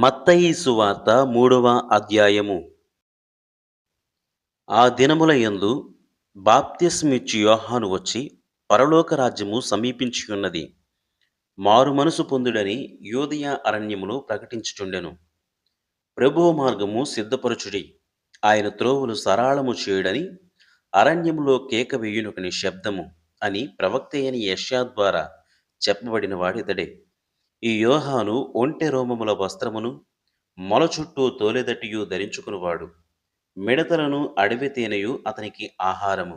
మత్తయి సువార్త మూడవ అధ్యాయము. ఆ దినముల యందు బాప్తిస్మిచ్చి యోహాను వచ్చి పరలోక రాజ్యము సమీపించి ఉన్నది మారు మనసు పొందుడని యోదయ అరణ్యములో ప్రకటించుచుండెను. ప్రభువు మార్గము సిద్ధపరచుడి. ఆయన త్రోవులు సరాళము చేయుడని అరణ్యములో కేక వేయునొకని శబ్దము అని ప్రవక్త అయిన యష్యా ద్వారా చెప్పబడిన వాడితడే. ఈ యోహాను ఒంటె రోమముల వస్త్రమును మొల చుట్టూ తోలెదటియు ధరించుకునివాడు. మిడతలను అడవి తేనెయు అతనికి ఆహారము.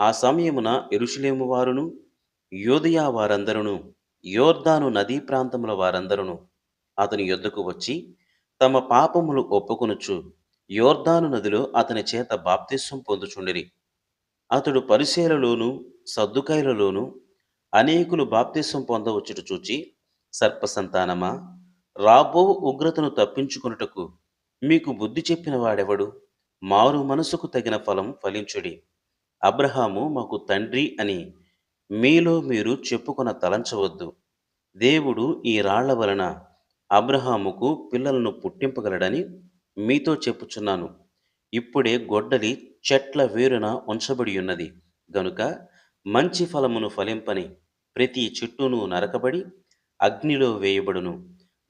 ఆ సమయమున ఎరుషులేము వారును యోధియా వారందరును యోర్దాను నదీ ప్రాంతముల వారందరును అతని యొద్దకు వచ్చి తమ పాపములు ఒప్పుకొనుచు యోర్దాను నదిలో అతని చేత బాప్తిస్వం పొందుచుండిరి. అతడు పరిశీలలోను సర్దుకాయలలోను అనేకులు బాప్తిస్వం పొందవచ్చుట చూచి సర్పసంతానమా? రాబో ఉగ్రతను తప్పించుకొనుటకు మీకు బుద్ధి చెప్పిన వాడెవడు? మారు మనసుకు తగిన ఫలం ఫలించుడి. అబ్రహాము మాకు తండ్రి అని మీలో మీరు చెప్పుకొన తలంచవద్దు. దేవుడు ఈ రాళ్ళ వలన అబ్రహాముకు పిల్లలను పుట్టింపగలడని మీతో చెప్పుచున్నాను. ఇప్పుడే గొడ్డలి చెట్ల వేరున ఉంచబడి ఉన్నది గనుక మంచి ఫలమును ఫలింపని ప్రతి చెట్టును నరకబడి అగ్నిలో వేయబడును.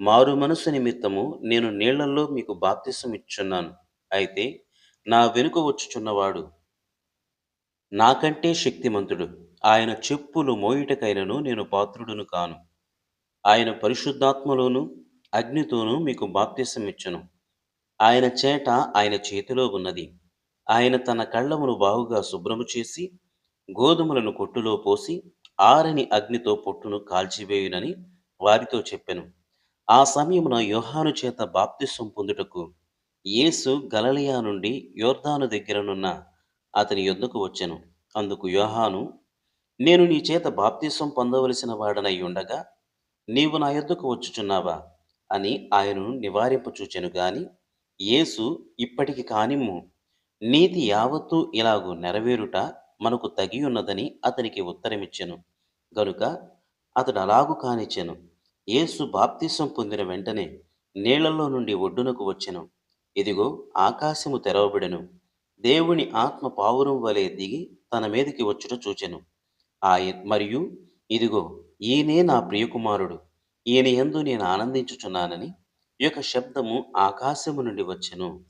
మారు మనసు నిమిత్తము నేను నీళ్ళలో మీకు బాప్తిసం ఇచ్చున్నాను అయితే నా వెనుక వచ్చుచున్నవాడు నాకంటే శక్తిమంతుడు. ఆయన చెప్పులు మోయుటకైనను నేను పాత్రుడును కాను. ఆయన పరిశుద్ధాత్మలోను అగ్నితోనూ మీకు బాప్తిసం ఇచ్చను. ఆయన చేట ఆయన చేతిలో ఉన్నది. ఆయన తన కళ్ళమును బాగుగా శుభ్రము చేసి గోధుమలను కొట్టులో పోసి ఆరని అగ్నితో పొట్టును కాల్చివేయునని వారితో చెప్పెను. ఆ సమయమున యోహాను చేత బాప్తిసం పొందుటకు యేసు గలలియా నుండి యోర్ధాను దగ్గరనున్న అతని యొద్దకు వచ్చెను. అందుకు యోహాను నేను నీ చేత బాప్తిసం పొందవలసిన వాడనై ఉండగా నీవు నా యొద్దకు వచ్చుచున్నావా అని ఆయనను నివారింపచూచెను గాని యేసు ఇప్పటికి కానిమ్ము. నీతి యావత్తూ ఇలాగూ నెరవేరుట మనకు తగియున్నదని అతనికి ఉత్తరమిచ్చెను. గనుక అతడు అలాగు కానిచ్చెను. యేసు బాప్తిసం పొందిన వెంటనే నీళ్ళలో నుండి ఒడ్డునకు వచ్చెను. ఇదిగో ఆకాశము తెరవబడెను. దేవుని ఆత్మ పావురం వలె దిగి తన మీదకి వచ్చుట చూచెను. ఆ మరియు ఇదిగో ఈయనే నా ప్రియకుమారుడు. ఈయన యందు నేను ఆనందించుచున్నానని ఈ యొక్క శబ్దము ఆకాశము నుండి వచ్చెను.